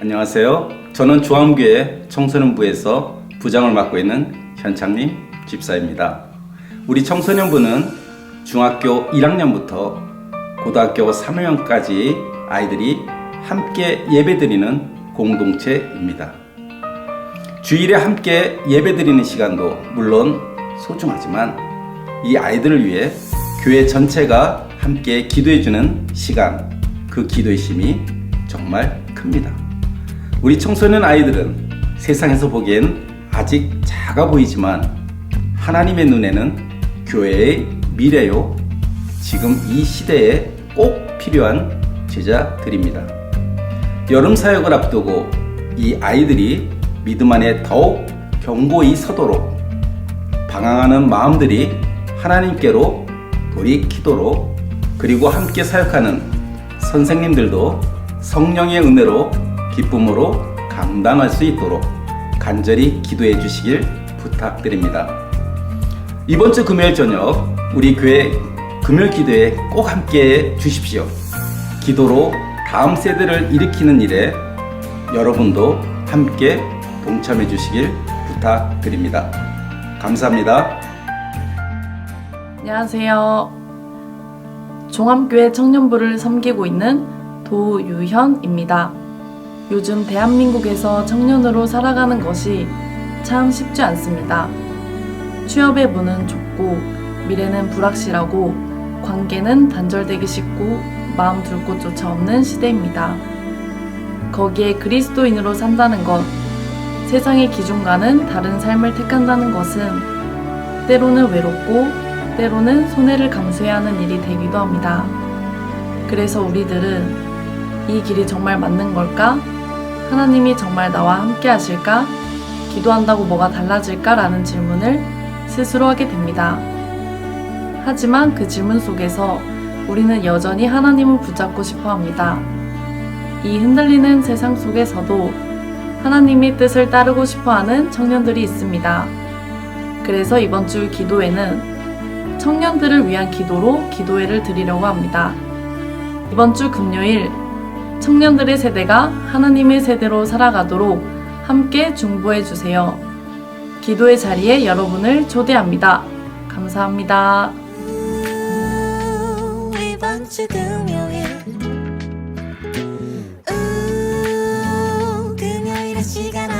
안녕하세요. 저는 중앙교회 청소년부에서 부장을 맡고 있는 현창님 집사입니다. 우리 청소년부는 중학교 1학년부터 고등학교 3학년까지 아이들이 함께 예배드리는 공동체입니다. 주일에 함께 예배드리는 시간도 물론 소중하지만 이 아이들을 위해 교회 전체가 함께 기도해주는 시간, 그 기도의 심이 정말 큽니다. 우리 청소년 아이들은 세상에서 보기엔 아직 작아 보이지만 하나님의 눈에는 교회의 미래요. 지금 이 시대에 꼭 필요한 제자들입니다. 여름 사역을 앞두고 이 아이들이 믿음 안에 더욱 견고히 서도록 방황하는 마음들이 하나님께로 돌이키도록 그리고 함께 사역하는 선생님들도 성령의 은혜로 기쁨으로 감당할 수 있도록 간절히 기도해 주시길 부탁드립니다. 이번 주 금요일 저녁 우리 교회 금요일 기도에 꼭 함께 해 주십시오. 기도로 다음 세대를 일으키는 일에 여러분도 함께 동참해 주시길 부탁드립니다. 감사합니다. 안녕하세요. 종암교회 청년부를 섬기고 있는 도유현입니다. 요즘 대한민국에서 청년으로 살아가는 것이 참 쉽지 않습니다. 취업의 문은 좁고 미래는 불확실하고 관계는 단절되기 쉽고 마음 둘 곳조차 없는 시대입니다. 거기에 그리스도인으로 산다는 것, 세상의 기준과는 다른 삶을 택한다는 것은 때로는 외롭고 때로는 손해를 감수해야 하는 일이 되기도 합니다. 그래서 우리들은 이 길이 정말 맞는 걸까? 하나님이 정말 나와 함께 하실까? 기도한다고 뭐가 달라질까? 라는 질문을 스스로 하게 됩니다. 하지만 그 질문 속에서 우리는 여전히 하나님을 붙잡고 싶어 합니다. 이 흔들리는 세상 속에서도 하나님의 뜻을 따르고 싶어 하는 청년들이 있습니다. 그래서 이번 주 기도회는 청년들을 위한 기도로 기도회를 드리려고 합니다. 이번 주 금요일 청년들의 세대가 하나님의 세대로 살아가도록 함께 중보해 주세요. 기도의 자리에 여러분을 초대합니다. 감사합니다. 금요일 금요일 시간